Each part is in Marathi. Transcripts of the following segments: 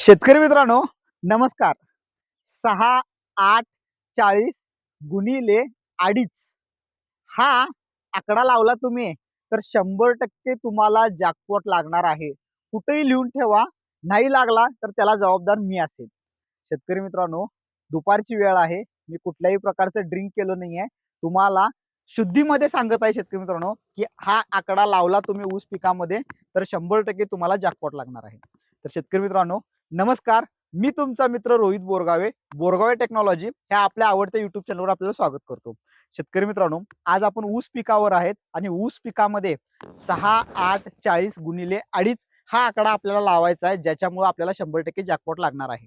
शेतकरी मित्रांनो नमस्कार. सहा आठ चाळीस गुणिले अडीच. हा आकडा लावला तुम्ही तर शंभर टक्के तुम्हाला जॅकपॉट लागणार आहे. कुठेही लिहून ठेवा नाही लागला तर त्याला जबाबदार मी असेल. शेतकरी मित्रांनो दुपारची वेळ आहे. मी कुठल्याही प्रकारचं ड्रिंक केलं नाही आहे तुम्हाला शुद्धीमध्ये सांगत आहे शेतकरी मित्रांनो की हा आकडा लावला तुम्ही ऊस पिकामध्ये तर शंभर टक्के तुम्हाला जॅकपॉट लागणार आहे. तर शेतकरी मित्रांनो नमस्कार मी तुमचा मित्र रोहित बोरगावे बोरगावे टेक्नॉलॉजी ह्या आपल्या आवडत्या युट्यूब चॅनलवर आपल्याला स्वागत करतो. शेतकरी मित्रांनो आज आपण ऊस पिकावर आहेत आणि ऊस पिकामध्ये सहा आठ चाळीस गुणिले अडीच हा आकडा आपल्याला लावायचा आहे ज्याच्यामुळे आपल्याला शंभर टक्के जॅकपॉट लागणार आहे.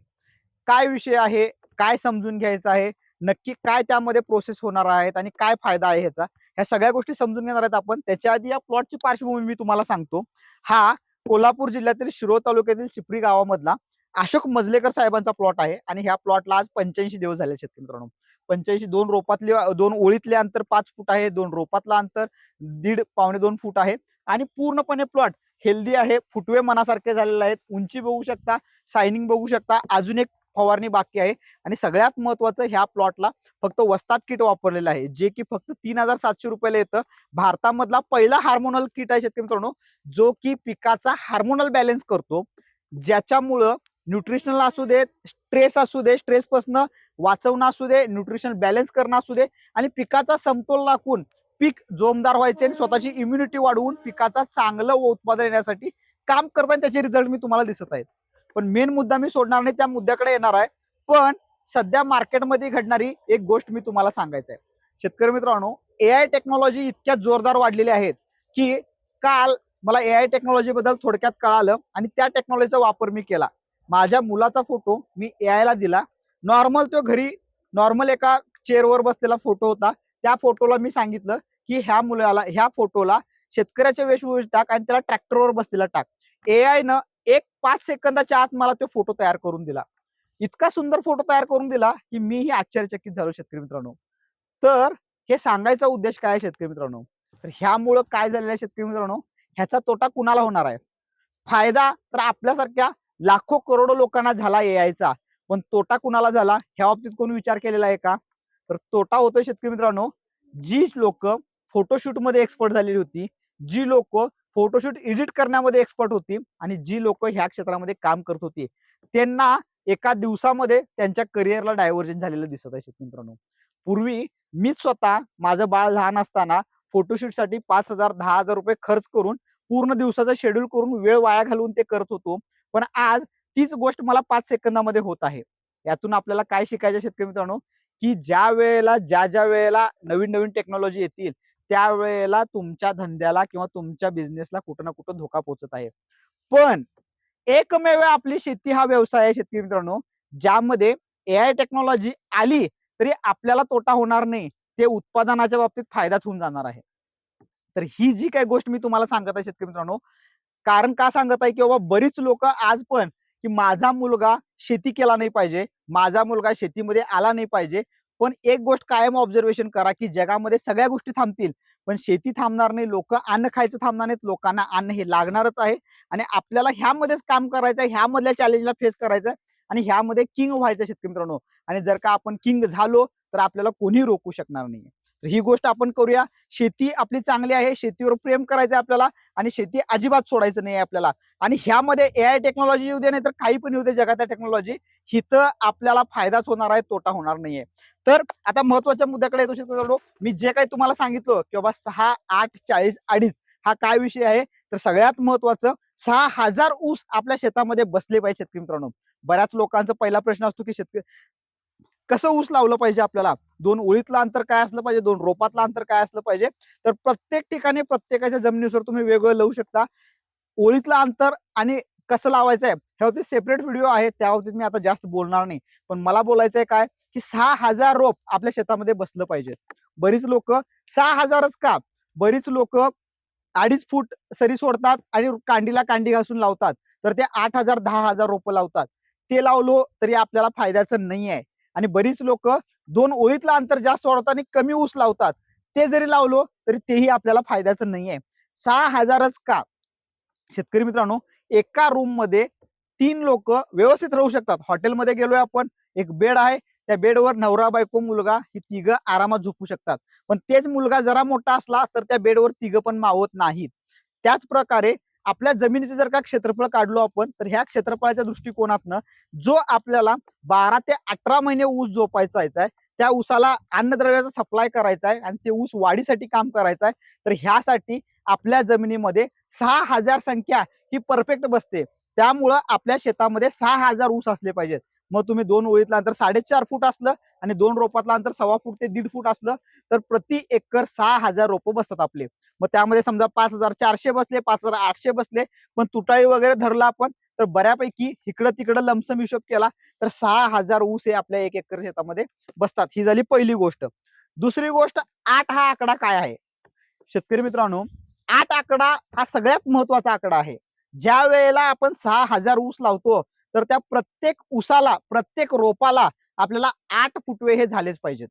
काय विषय आहे? काय समजून घ्यायचं आहे? नक्की काय त्यामध्ये प्रोसेस होणार आहेत आणि काय फायदा आहे ह्याचा? ह्या सगळ्या गोष्टी समजून घेणार आहेत आपण. त्याच्या आधी या प्लॉटची पार्श्वभूमी मी तुम्हाला सांगतो. हा कोल्हापूर जिल्ह्यातील शिरोळ तालुक्यातील चिपरी गावामधला अशोक मजलेकर साहेबांचा प्लॉट आहे आणि ह्या प्लॉटला आज पंच्याऐंशी दिवस झाले शेतकरी मित्रांनो पंच्याऐंशी दोन रोपातले दोन ओळीतले अंतर पाच फूट आहे दोन रोपातलं अंतर दीड पावणे दोन फूट आहे. आणि पूर्णपणे प्लॉट हेल्दी आहे फुटवे मनासारखे झालेले आहेत. उंची बघू शकता सायनिंग बघू शकता अजून एक फवारणी बाकी आहे. आणि सगळ्यात महत्वाचं ह्या प्लॉटला फक्त वस्ताद किट वापरलेलं आहे. जे की फक्त तीन हजार सातशे रुपयाला येतं. भारतामधला पहिला हार्मोनल किट आहे शेतकरी मित्रांनो जो की पिकाचा हार्मोनल बॅलन्स करतो. ज्याच्यामुळं न्यूट्रिशनल असू दे स्ट्रेस असू दे स्ट्रेस पासनं वाचवणं असू दे न्यूट्रिशन बॅलन्स करणं असू दे आणि पिकाचा समतोल राखून पीक जोमदार व्हायचे आणि स्वतःची इम्युनिटी वाढवून पिकाचा चांगलं उत्पादन येण्यासाठी काम करताना त्याचे रिझल्ट मी तुम्हाला दिसत आहेत. पण मेन मुद्दा मी सोडणार नाही त्या मुद्द्याकडे येणार आहे. पण सध्या मार्केटमध्ये घडणारी एक गोष्ट मी तुम्हाला सांगायचं आहे. शेतकरी मित्रांनो ए आय टेक्नॉलॉजी इतक्या जोरदार वाढलेली आहेत की काल मला ए आय टेक्नॉलॉजी बद्दल थोडक्यात कळालं आणि त्या टेक्नॉलॉजीचा वापर मी केला. माझ्या मुलाचा फोटो मी ए ला दिला. नॉर्मल तो घरी नॉर्मल एका चेअरवर बसलेला फोटो होता. त्या फोटोला मी सांगितलं की ह्या मुलाला ह्या फोटोला शेतकऱ्याच्या वेशभूष टाक आणि त्याला ट्रॅक्टरवर बसलेला टाक. ए न एक पाच सेकंदाच्या आत मला तो फोटो तयार करून दिला. इतका सुंदर फोटो तयार करून दिला की मीही आश्चर्यचकित झालो शेतकरी मित्रांनो. तर हे सांगायचा उद्देश काय आहे शेतकरी मित्रांनो? तर ह्यामुळं काय झालेलं आहे शेतकरी मित्रांनो? ह्याचा तोटा कुणाला होणार आहे? फायदा तर आपल्यासारख्या लाखो करोडो लोकांना झाला एआयचा पण तोटा कुणाला झाला? ह्या बाबतीत कोणी विचार केलेला आहे का? तर तोटा होतोय शेतकरी मित्रांनो जी लोक फोटोशूटमध्ये एक्सपर्ट झालेली होती जी लोक फोटोशूट एडिट करण्यामध्ये एक्सपर्ट होती आणि जी लोक ह्या क्षेत्रामध्ये काम करत होती त्यांना एका दिवसामध्ये त्यांच्या करिअरला डायव्हर्जन झालेलं दिसत आहे शेतकरी मित्रांनो. पूर्वी मीच स्वतः माझं बाळ लहान असताना फोटोशूटसाठी पाच हजार दहा हजार रुपये खर्च करून पूर्ण दिवसाचा शेड्यूल करून वेळ वाया घालवून ते करत होतो. पण आज तीच गोष्ट मला पाच सेकंदामध्ये होत आहे. यातून आपल्याला काय शिकायचं शेतकरी मित्रांनो? की ज्या वेळेला ज्या ज्या वेळेला नवीन नवीन टेक्नॉलॉजी येतील त्यावेळेला तुमच्या धंद्याला किंवा तुमच्या बिझनेसला कुठं ना कुठं धोका पोचत आहे. पण एकमेव आपली शेती हा व्यवसाय आहे शेतकरी मित्रांनो ज्यामध्ये ए आय टेक्नॉलॉजी आली तरी आपल्याला तोटा होणार नाही ते उत्पादनाच्या बाबतीत फायदाच होऊन जाणार आहे. तर ही जी काही गोष्ट मी तुम्हाला सांगत आहे शेतकरी मित्रांनो कारण का सांगत आहे की बाबा बरीच लोक आज पण की माझा मुलगा शेती केला नाही पाहिजे माझा मुलगा शेतीमध्ये आला नाही पाहिजे. पण एक गोष्ट कायम ऑब्झर्वेशन करा की जगामध्ये सगळ्या गोष्टी थांबतील पण शेती थांबणार नाही लोक अन्न खायचं थांबणार नाहीत लोकांना अन्न हे लागणारच आहे. आणि आपल्याला ह्यामध्येच काम करायचं ह्यामधल्या चॅलेंजला फेस करायचं आणि ह्यामध्ये किंग व्हायचं शेतकरी मित्रांनो. आणि जर का आपण किंग झालो तर आपल्याला कोणी रोखू शकणार नाही तर ही गोष्ट आपण करूया. शेती आपली चांगली आहे शेतीवर प्रेम करायचं आहे आपल्याला आणि शेती अजिबात सोडायचं नाही आपल्याला. आणि ह्यामध्ये ए आय टेक्नॉलॉजी येऊ दे नाही तर काही पण येऊ दे जगातल्या टेक्नॉलॉजी हिथं आपल्याला फायदाच होणार आहे तोटा होणार नाहीये. तर आता महत्त्वाच्या मुद्द्याकडे येतो शेतकरी मी जे काही तुम्हाला सांगितलं की बाबा सहा आठ चाळीस अडीच हा काय विषय आहे? तर सगळ्यात महत्वाचं सहा हजार ऊस आपल्या शेतामध्ये बसले पाहिजे शेतकरी मित्रांनो. बऱ्याच लोकांचा पहिला प्रश्न असतो की शेतकरी कसं ऊस लावलं पाहिजे आपल्याला? दोन ओळीतलं अंतर काय असलं पाहिजे? दोन रोपातलं अंतर काय असलं पाहिजे? तर प्रत्येक ठिकाणी प्रत्येकाच्या जमिनीनुसार तुम्ही वेगळं लावू शकता. ओळीतलं अंतर आणि कसं लावायचं आहे ह्यावरती सेपरेट व्हिडिओ आहे त्यावरती मी आता जास्त बोलणार नाही. पण मला बोलायचं आहे काय? की सहा हजार रोप आपल्या शेतामध्ये बसलं पाहिजे बरीच लोक सहा हजारच का? बरीच लोक अडीच फूट सरी सोडतात आणि कांडीला कांडी घासून लावतात. तर ते आठ हजार दहा हजार रोपं लावतात. ते लावलो तरी आपल्याला फायद्याचं नाही आहे आणि बरीच लोक दोन ओळीतलं अंतर जास्त सोडतात आणि कमी ऊस लावतात. ते जरी लावलो तरी तेही आपल्याला फायद्याचं नाही आहे सहा हजारच का? शेतकरी मित्रांनो एका रूममध्ये तीन लोक व्यवस्थित राहू शकतात. हॉटेलमध्ये गेलोय आपण एक बेड आहे. त्या बेडवर नवरा बायको मुलगा ही तिघं आरामात झोपू शकतात. पण तेच मुलगा जरा मोठा असला तर त्या बेडवर तिघं पण मावत नाहीत. त्याच प्रकारे आपल्या जमिनीचे जर का क्षेत्रफळ काढलो आपण तर ह्या क्षेत्रफळाच्या दृष्टिकोनातनं जो आपल्याला बारा ते अठरा महिने ऊस जोपायचा आहे त्या ऊसाला अन्नद्रव्याचा सप्लाय करायचा आहे आणि ते ऊस वाढीसाठी काम करायचं आहे तर ह्यासाठी आपल्या जमिनीमध्ये सहा हजार संख्या ही परफेक्ट बसते. त्यामुळं आपल्या शेतामध्ये सहा हजार ऊस असले पाहिजेत. मग तुम्ही दोन ओळीतलं अंतर साडेचार फूट असलं आणि दोन रोपातलं अंतर सव्वा फूट ते दीड फूट असलं तर प्रति एकर सहा हजार रोपं बसतात आपले. मग त्यामध्ये समजा पाच हजार चारशे बसले पाच हजार आठशे बसले पण तुटाळी वगैरे धरला आपण तर बऱ्यापैकी इकडं तिकडं लमसम हिशोब केला तर सहा हजार ऊस हे आपल्या एक एकर शेतामध्ये बसतात. ही झाली पहिली गोष्ट. दुसरी गोष्ट आठ हा आकडा काय आहे? शेतकरी मित्रांनो आठ आकडा हा सगळ्यात महत्त्वाचा आकडा आहे. ज्या वेळेला आपण सहा हजार ऊस लावतो तर त्या प्रत्येक ऊसाला प्रत्येक रोपाला आपल्याला आठ फुटवे हे झालेच पाहिजेत.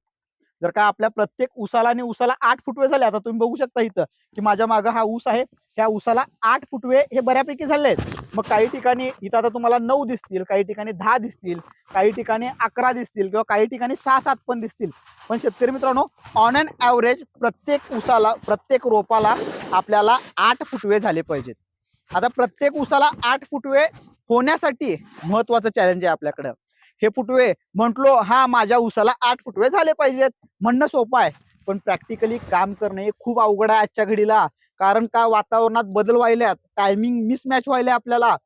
जर का आपल्या प्रत्येक ऊसाला आणि उसाला आठ फुटवे झाले आता तुम्ही बघू शकता इथं की माझ्या मागं हा ऊस आहे त्या ऊसाला आठ फुटवे हे बऱ्यापैकी झाले आहेत. मग काही ठिकाणी इथं आता तुम्हाला नऊ दिसतील काही ठिकाणी दहा दिसतील काही ठिकाणी अकरा दिसतील किंवा काही ठिकाणी सहा सात पण दिसतील. पण शेतकरी मित्रांनो ऑन अन ॲव्हरेज प्रत्येक ऊसाला प्रत्येक रोपाला आपल्याला आठ फुटवे झाले पाहिजेत. आता प्रत्येक ऊसाला आठ फुटवे होण्यासाठी महत्वाचं चॅलेंज आहे आपल्याकडं. हे फुटवे म्हटलो हा माझ्या उसाला आठ फुटवे झाले पाहिजेत. म्हणणं सोपं आहे पण प्रॅक्टिकली काम करणे हे खूप अवघड आहे आजच्या घडीला. कारण का वातावरणात बदल व्हायल्यात टायमिंग मिसमॅच व्हायला आपल्याला.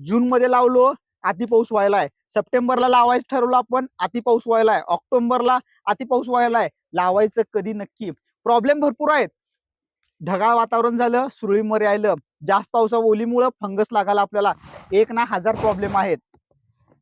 जून मध्ये लावलो अति पाऊस व्हायलाय सप्टेंबरला लावायचं ठरवलं आपण अति पाऊस व्हायलाय ऑक्टोबरला अति पाऊस व्हायलाय लावायचं कधी नक्की? प्रॉब्लेम भरपूर आहेत. ढगाळ वातावरण झालं सुरळीमध्ये मरे आलं जास्त पावसा ओलीमुळं फंगस लागायला आपल्याला एक ना हजार प्रॉब्लेम आहेत.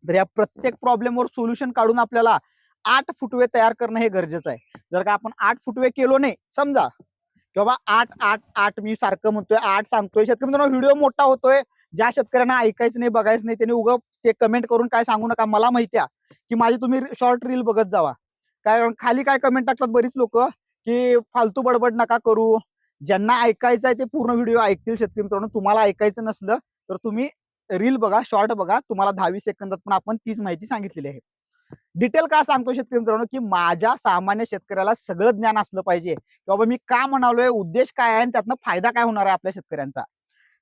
तर या प्रत्येक प्रॉब्लेमवर सोल्युशन काढून आपल्याला आठ फुटवे तयार करणं हे गरजेचं आहे. जर का आपण आठ फुटवे केलो नाही समजा की बाबा आठ आठ आठ मी सारखं म्हणतोय आठ सांगतोय. शेतकरी मित्रांनो व्हिडिओ मोठा होतोय. ज्या शेतकऱ्यांना ऐकायचं नाही बघायचं नाही त्यांनी उगं ते कमेंट करून काय सांगू नका. मला माहिती आहे की माझी तुम्ही शॉर्ट रील बघत जावा. काय खाली काय कमेंट टाकतात बरीच लोक की फालतू बडबड नका करू. ज्यांना ऐकायचं आहे ते पूर्ण व्हिडिओ ऐकतील शेतकरी मित्रांनो. तुम्हाला ऐकायचं नसलं तर तुम्ही रील बघा शॉर्ट बघा. तुम्हाला दहावीस सेकंदात पण आपण तीच माहिती सांगितलेली आहे. डिटेल का सांगतो शेतकरी मित्रांनो की माझ्या सामान्य शेतकऱ्याला सगळं ज्ञान असलं पाहिजे. की बाबा मी का म्हणालोय उद्देश काय आहे आणि त्यातनं फायदा काय होणार आहे आपल्या शेतकऱ्यांचा?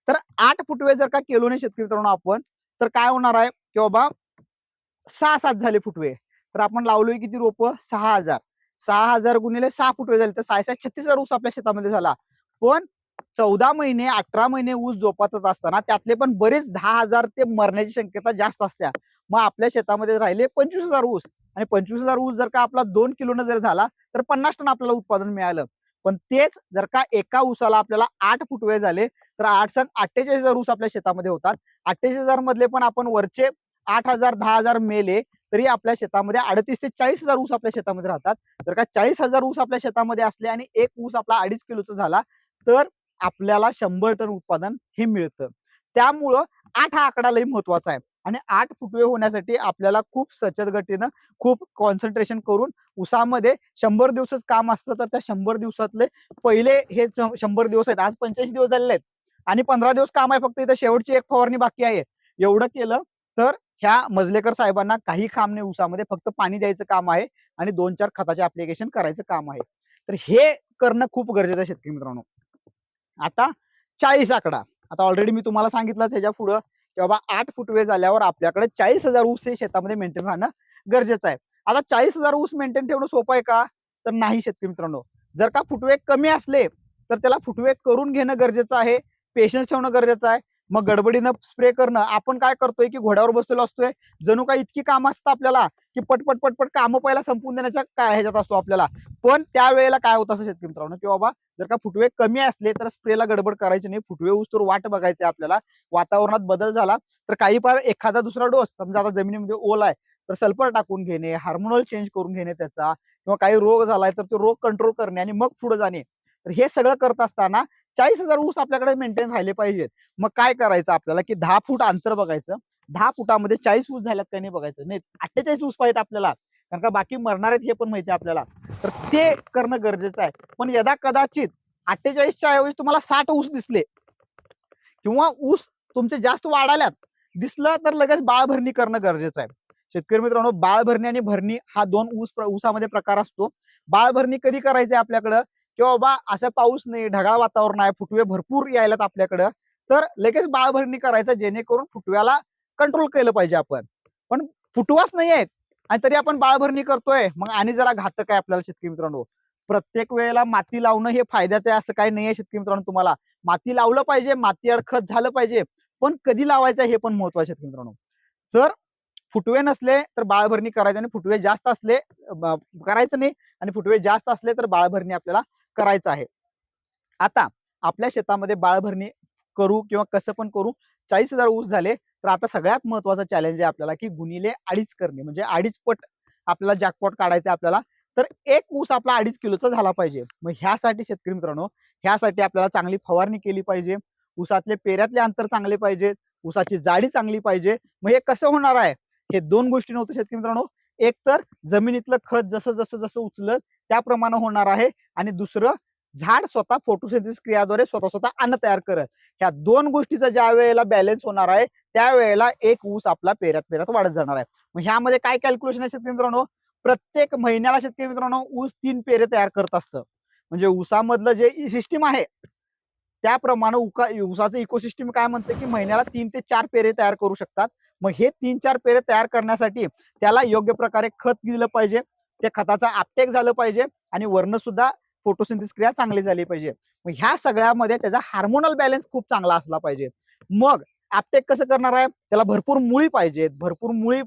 तर आठ फुटवे जर का केलो नाही शेतकरी मित्रांनो आपण तर काय होणार आहे? की बाबा सहा सात झाले फुटवे. तर आपण लावलोय किती रोप? सहा हजार. सहा हजार गुणिले सहा फुटवे झाले. तर सहाशे सहा छत्तीस हजार ऊस आपल्या शेतामध्ये झाला. पण चौदा महिने अठरा महिने ऊस जोपातच असताना त्यातले पण बरेच दहा हजार ते मरण्याची शक्यता जास्त असत्या. मग आपल्या शेतामध्ये राहिले पंचवीस हजार ऊस. आणि पंचवीस हजार ऊस जर का आपला दोन किलोनं जर झाला तर पन्नास टन आपल्याला उत्पादन मिळालं. पण तेच जर का एका ऊसाला आपल्याला आठ फुटवे झाले तर आठ सण अठ्ठेचाळीस हजार ऊस आपल्या शेतामध्ये होतात. अठ्ठेचाळीस हजार मधले पण आपण वरचे आठ हजार दहा हजार मेले तरी आपल्या शेतामध्ये अडतीस ते चाळीस हजार ऊस आपल्या शेतामध्ये राहतात. जर का चाळीस हजार ऊस आपल्या शेतामध्ये असले आणि एक ऊस आपला अडीच किलोचा झाला तर आपल्याला शंभर टन उत्पादन हे मिळतं. त्यामुळं आठ हा आकडा लई महत्त्वाचा आहे. आणि आठ फुटवे होण्यासाठी आपल्याला खूप सचत गतीनं खूप कॉन्सन्ट्रेशन करून उसामध्ये शंभर दिवसच काम असतं तर त्या शंभर दिवसातले पहिले हे शंभर दिवस आहेत. आज पंच्याऐंशी दिवस झालेले आहेत. आणि पंधरा दिवस काम आहे फक्त इथं शेवटची एक फवारणी बाकी आहे. एवढं केलं तर ह्या मजलेकर साहेबांना काही काम नाही उसामध्ये फक्त पाणी द्यायचं काम आहे आणि दोन चार खताचे ऍप्लिकेशन करायचं काम आहे. तर हे करणं खूप गरजेचं आहे शेतकरी मित्रांनो. आता चाळीस आकडा. आता ऑलरेडी मी तुम्हाला सांगितलंच त्याच्या पुढं की बाबा आठ फुटवे झाल्यावर आपल्याकडे चाळीस हजार ऊस हे शेतामध्ये मेंटेन राहणं गरजेचं आहे. आता चाळीस हजार ऊस मेंटेन ठेवणं सोपं आहे का? तर नाही शेतकरी मित्रांनो. जर का फुटवे कमी असले तर त्याला फुटवे करून घेणं गरजेचं आहे पेशन्स ठेवणं गरजेचं आहे. मग गडबडीनं स्प्रे करणं. आपण काय करतोय की घोड्यावर बसलेलो असतोय. जणू काय इतकी कामं असतात आपल्याला की पटपट पटपट कामं पहिला संपवून देण्याच्या काय ह्याच्यात असतो आपल्याला. पण त्यावेळेला काय होतं असं शेतकरी मित्रांनो की बाबा जर का फुटवे कमी असले तर स्प्रेला गडबड करायची नाही. फुटवे ऊस वाट बघायचे आपल्याला. वातावरणात बदल झाला तर काही फार एखादा दुसरा डोस समजा आता जमिनीमध्ये ओल आहे तर सल्फर टाकून घेणे हार्मोनल चेंज करून घेणे त्याचा किंवा काही रोग झालाय तर तो रोग कंट्रोल करणे आणि मग पुढे जाणे. तर हे सगळं करत असताना चाळीस हजार ऊस आपल्याकडे मेंटेन राहिले पाहिजेत. मग काय करायचं आपल्याला की दहा फूट अंतर बघायचं. दहा फुटामध्ये चाळीस ऊस झाल्यात का नाही बघायचं. नाही अठ्ठेचाळीस ऊस पाहिजेत आपल्याला. कारण का बाकी मरणार आहेत हे पण माहिती आपल्याला. तर ते करणं गरजेचं आहे. पण यदा कदाचित अठ्ठेचाळीसच्या ऐवजी तुम्हाला साठ ऊस दिसले किंवा ऊस तुमचे जास्त वाढाल्यात दिसलं तर लगेच बाळभरणी करणं गरजेचं आहे. शेतकरी मित्रांनो बाळभरणी आणि भरणी हा दोन ऊस ऊसामध्ये प्रकार असतो. बाळभरणी कधी करायची आहे आपल्याकडं? किंवा बाबा असं पाऊस नाही ढगाळ वातावरण आहे फुटवे भरपूर यायलात आपल्याकडं तर लगेच बाळभरणी करायचं जेणेकरून फुटव्याला कंट्रोल केलं पाहिजे आपण. पण फुटवाच नाही आहेत आणि तरी आपण बाळभरणी करतोय मग आणि जरा घातक आहे आपल्याला शेतकरी मित्रांनो. प्रत्येक वेळेला माती लावणं हे फायद्याचं आहे असं काही नाही आहे शेतकरी मित्रांनो तुम्हाला. माती लावलं पाहिजे माती अडखत झालं पाहिजे पण कधी लावायचं हे पण महत्वाचं आहे शेतकरी मित्रांनो. तर फुटवे नसले तर बाळभरणी करायचं आणि फुटवे जास्त असले करायचं नाही आणि फुटवे जास्त असले तर बाळभरणी आपल्याला करायचं आहे. आता आपल्या शेतामध्ये बाळभरणी करू किंवा कसं पण करू चाळीस हजार ऊस झाले तर आता सगळ्यात महत्वाचं चॅलेंज आहे आपल्याला की गुणिले अडीच करणे. म्हणजे अडीच पट आपल्याला जॅकपॉट काढायचं आपल्याला तर एक ऊस आपला अडीच किलोचा झाला पाहिजे. मग ह्यासाठी शेतकरी मित्रांनो ह्यासाठी आपल्याला चांगली फवारणी केली पाहिजे. ऊसातले पेऱ्यातले अंतर चांगले पाहिजे. ऊसाची जाडी चांगली पाहिजे. मग हे कसं होणार आहे? हे दोन गोष्टी नव्हतं शेतकरी मित्रांनो. एक तर जमिनीतलं खत जसं जसं जसं उचलत त्याप्रमाणे होणार आहे. आणि दुसरं झाड स्वतः फोटोसिंथेसिस क्रियाद्वारे स्वतः स्वतः अन्न तयार करत. ह्या दोन गोष्टीचा ज्या वेळेला बॅलन्स होणार आहे त्यावेळेला एक ऊस आपला पेऱ्यात पेऱ्यात वाढत जाणार आहे. मग ह्यामध्ये काय कॅल्क्युलेशन आहे शेतकरी मित्रांनो? प्रत्येक महिन्याला शेतकरी मित्रांनो ऊस तीन पेरे तयार करत असतं. म्हणजे ऊसामधलं जे सिस्टीम आहे त्याप्रमाणे उका ऊसाचं इकोसिस्टीम काय म्हणते की महिन्याला तीन ते चार पेरे तयार करू शकतात. मग हे तीन चार पेरे तयार करण्यासाठी त्याला योग्य प्रकारे खत दिलं पाहिजे. त्या खताचा आपटेक झालं पाहिजे आणि वर्ण सुद्धा फोटोसिंथिस क्रिया चांगली झाली पाहिजे. मग ह्या सगळ्यामध्ये त्याचा हार्मोनल बॅलन्स खूप चांगला असला पाहिजे. मग आपटेक कसं करणार आहे? त्याला भरपूर मुळी पाहिजेत. भरपूर मुळी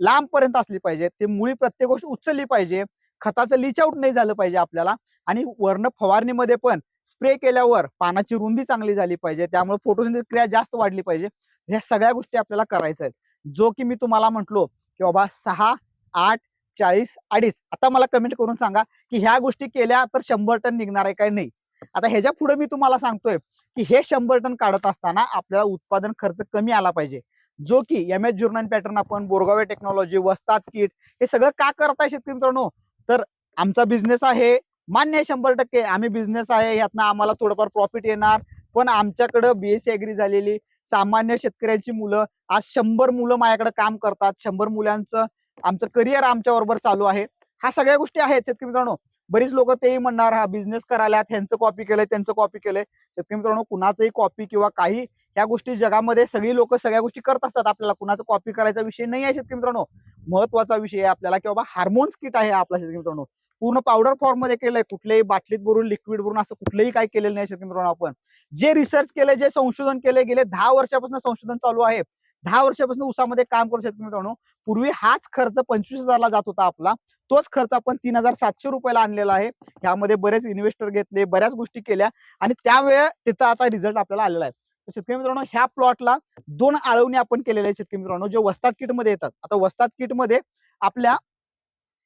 लांब पर्यंत असली पाहिजे ते मुळी प्रत्येक गोष्ट उचलली पाहिजे. खताचं लिच आउट नाही झालं पाहिजे आपल्याला. आणि वर्ण फवारणीमध्ये पण स्प्रे केल्यावर पानाची रुंदी चांगली झाली पाहिजे. त्यामुळे फोटोसिंथिस क्रिया जास्त वाढली पाहिजे. ह्या सगळ्या गोष्टी आपल्याला करायच्या आहेत. जो की मी तुम्हाला म्हटलो की बाबा सहा आठ चाळीस अडीच. आता मला कमेंट करून सांगा की ह्या गोष्टी केल्या तर शंभर टन निघणार आहे काय नाही? आता ह्याच्या पुढे मी तुम्हाला सांगतोय की हे शंभर टन काढत असताना आपल्याला उत्पादन खर्च कमी आला पाहिजे. जो की एम एस जुर्नान पॅटर्न आपण बोरगावे टेक्नॉलॉजी वस्तात किट हे सगळं का करताय शेतकरी मित्रांनो? तर आमचा बिझनेस आहे मान्य आहे शंभर टक्के. आम्ही बिझनेस आहे यातनं आम्हाला थोडंफार प्रॉफिट येणार. पण आमच्याकडं बीएससी अग्री झालेली सामान्य शेतकऱ्यांची मुलं आज शंभर मुलं माझ्याकडे काम करतात. शंभर मुलांचं आमचं करिअर आमच्या बरोबर चालू आहे. ह्या सगळ्या गोष्टी आहेत शेतकरी मित्रांनो. बरीच लोक तेही म्हणणार हा बिझनेस करायला त्यांचं कॉपी केलंय त्यांचं कॉपी केलंय. शेतकरी मित्रांनो कुणाचंही कॉपी किंवा काही ह्या गोष्टी जगामध्ये सगळी लोक सगळ्या गोष्टी करत असतात. आपल्याला कुणाचं कॉपी करायचा विषय नाही आहे शेतकरी मित्रांनो. महत्त्वाचा विषय आहे आपल्याला की बाबा हार्मोन्स किट आहे आपला शेतकरी मित्रांनो. पूर्ण पावडर फॉर्ममध्ये केलंय कुठल्याही बाटलीत भरून लिक्विड भरून असं कुठलंही काय केलेलं नाही शेतकरी मित्रांनो आपण. जे रिसर्च केलंय जे संशोधन केले गेले दहा वर्षापासून संशोधन चालू आहे. दहा वर्षापासून उसामध्ये काम करू शकतो मित्रांनो. पूर्वी हाच खर्च पंचवीस हजारला जात होता आपला. तोच खर्च आपण तीन हजार सातशे रुपयाला आणलेला आहे. ह्यामध्ये बरेच इन्व्हेस्टर घेतले बऱ्याच गोष्टी केल्या आणि त्यावेळे तिथं आता रिझल्ट आपल्याला आलेला आहे. शेतकरी मित्रांनो ह्या प्लॉटला दोन आळवणी आपण केलेल्या आहेत शेतकरी मित्रांनो जे वस्तात किटमध्ये येतात. आता वस्तात किटमध्ये आपल्या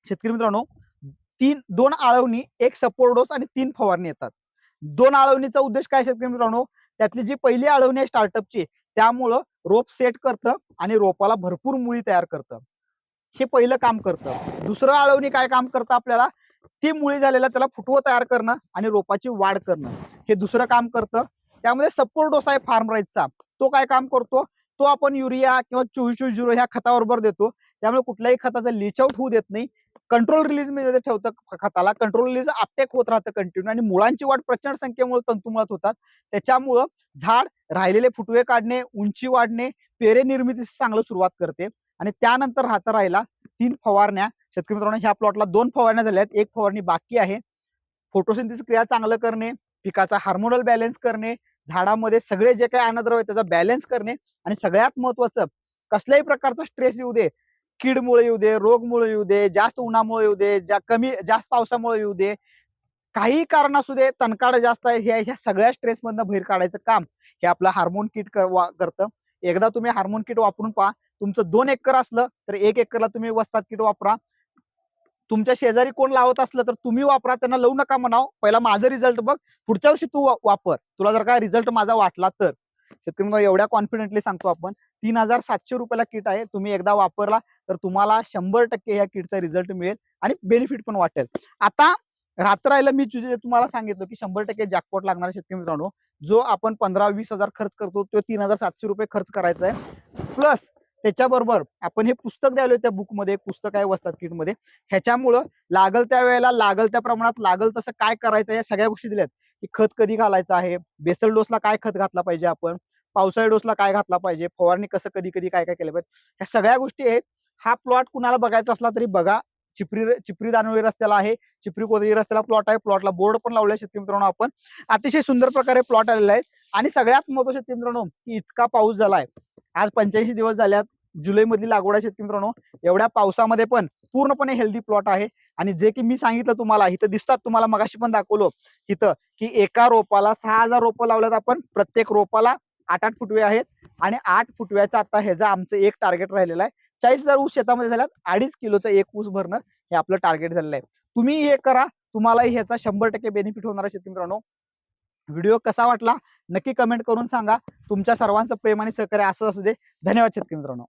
शेतकरी मित्रांनो तीन दोन आळवणी एक सपोर्ट डोस आणि तीन फवारणी येतात. दोन आळवणीचा उद्देश काय शेतकरी मित्रांनो? त्यातली जी पहिली आळवणी आहे स्टार्टअपची त्यामुळं रोप सेट करतं आणि रोपाला भरपूर मुळी तयार करतं. हे पहिलं काम करतं. दुसरं आळवणी काय काम करतं आपल्याला? ती मुळी झालेला त्याला फुटवं तयार करणं आणि रोपाची वाढ करणं. हे दुसरं काम करतं. त्यामध्ये सपोर्ट डोस आहे फार्म राईसचा तो काय काम करतो? तो आपण युरिया किंवा चोवीस चोवीस झिरो ह्या खताबरोबर देतो. त्यामुळे कुठल्याही खताचं लिचआउट होऊ देत नाही. कंट्रोल रिलीजमध्ये ठेवतं खताला कंट्रोल रिलीज अपटेक होत राहतं कंटिन्यू आणि मुळांची वाढ प्रचंड संख्येमुळे तंतुमुळात होतात. त्याच्यामुळं झाड राहिलेले फुटवे काढणे उंची वाढणे पेरे निर्मितीस चांगलं सुरुवात करते. आणि त्यानंतर राहता राहिला तीन फवारण्या. शेतकरी मित्रांनो ह्या प्लॉटला दोन फवारण्या झाल्या आहेत. एक फवारणी बाकी आहे. फोटोसिंथिस क्रिया चांगलं करणे पिकाचा हार्मोनल बॅलन्स करणे झाडामध्ये सगळे जे काही अन्नद्रव्य त्याचा बॅलन्स करणे. आणि सगळ्यात महत्वाचं कसल्याही प्रकारचा स्ट्रेस येऊ दे कीडमुळे येऊ दे रोगमुळे येऊ दे जास्त उन्हामुळे येऊ दे जा कमी जास्त पावसामुळे येऊ दे काही कारण असू दे तणकाड जास्त आहे ह्या ह्या सगळ्या स्ट्रेसमधनं बाहेर काढायचं काम हे आपलं हार्मोन किट करतं. एकदा तुम्ही हार्मोन किट वापरून पहा तुमचं दोन एकर असलं तर एक एकरला तुम्ही वस्तात किट वापरा. तुमच्या शेजारी कोण लावत असलं तर तुम्ही वापरा त्यांना लावू नका म्हणाव. पहिला माझं रिझल्ट बघ पुढच्या वर्षी तू वापर. तुला जर का रिझल्ट माझा वाटला तर. शेतकरी मित्रांनो, एवढ्या कॉन्फिडेंटली सांगतो आपण तीन हजार सातशे रुपयाला किट आहे तुम्ही एकदा वापरला तर तुम्हाला शंभर टक्के ह्या किटचा रिझल्ट मिळेल आणि बेनिफिट पण वाटेल. आता रात्र राहिलं मी तुझे तुम्हाला सांगितलं की शंभर टक्के जॅकपॉट लागणार शेतकरी मित्रांनो जो आपण पंधरा वीस हजार खर्च करतो तो तीन हजार सातशे रुपये खर्च करायचा आहे. प्लस त्याच्याबरोबर आपण हे पुस्तक द्यायला त्या बुकमध्ये एक पुस्तक आहे वस्तात किटमध्ये. ह्याच्यामुळं लागल त्या वेळेला लागल त्या प्रमाणात लागल तसं काय करायचं या सगळ्या गोष्टी दिल्यात. की खत कधी घालायचं आहे? बेसल डोसला काय खत घातला पाहिजे आपण? पावसाळी डोसला काय घातला पाहिजे? फवारणी कसं कधी कधी काय काय केलं पाहिजे? ह्या सगळ्या गोष्टी आहेत. हा प्लॉट कुणाला बघायचा असला तरी बघा. चिपरी चिपरी दानवे रस्त्याला आहे. चिपरी कोदळी रस्त्याला प्लॉट आहे. प्लॉटला बोर्ड पण लावलाय शेतकरी मित्रांनो आपण. अतिशय सुंदर प्रकारे प्लॉट आलेला आहे. आणि सगळ्यात महत्वाचं शेतकरी मित्रांनो की इतका पाऊस झालाय. आज पंच्याऐंशी दिवस झाल्यात. जुलैमधली लागवड आहे शेतकरी मित्रांनो. एवढ्या पावसामध्ये पण पूर्णपणे हेल्दी प्लॉट आहे. आणि जे की मी सांगितलं तुम्हाला इथं दिसतात तुम्हाला मगाशी पण दाखवलं. इथं की एका रोपाला सहा हजार रोपं लावल्यात आपण. प्रत्येक रोपाला आठ आठ फुटवे आहेत. आणि आठ फुटव्याचं आता ह्याचं आमचं एक टार्गेट राहिलेलं आहे चाळीस हजार ऊस शेतामध्ये झाल्यात. अडीच किलोचं एक ऊस भरणं हे आपलं टार्गेट झालेलं आहे. तुम्ही हे करा. तुम्हाला ह्याचा शंभर टक्के बेनिफिट होणार आहे शेतकरी मित्रांनो. व्हिडिओ कसा वाटला? नक्की कमेंट करून सांगा. तुमच्या सर्वांचं प्रेम आणि सहकार्य असं असू दे. धन्यवाद शेतकरी मित्रांनो.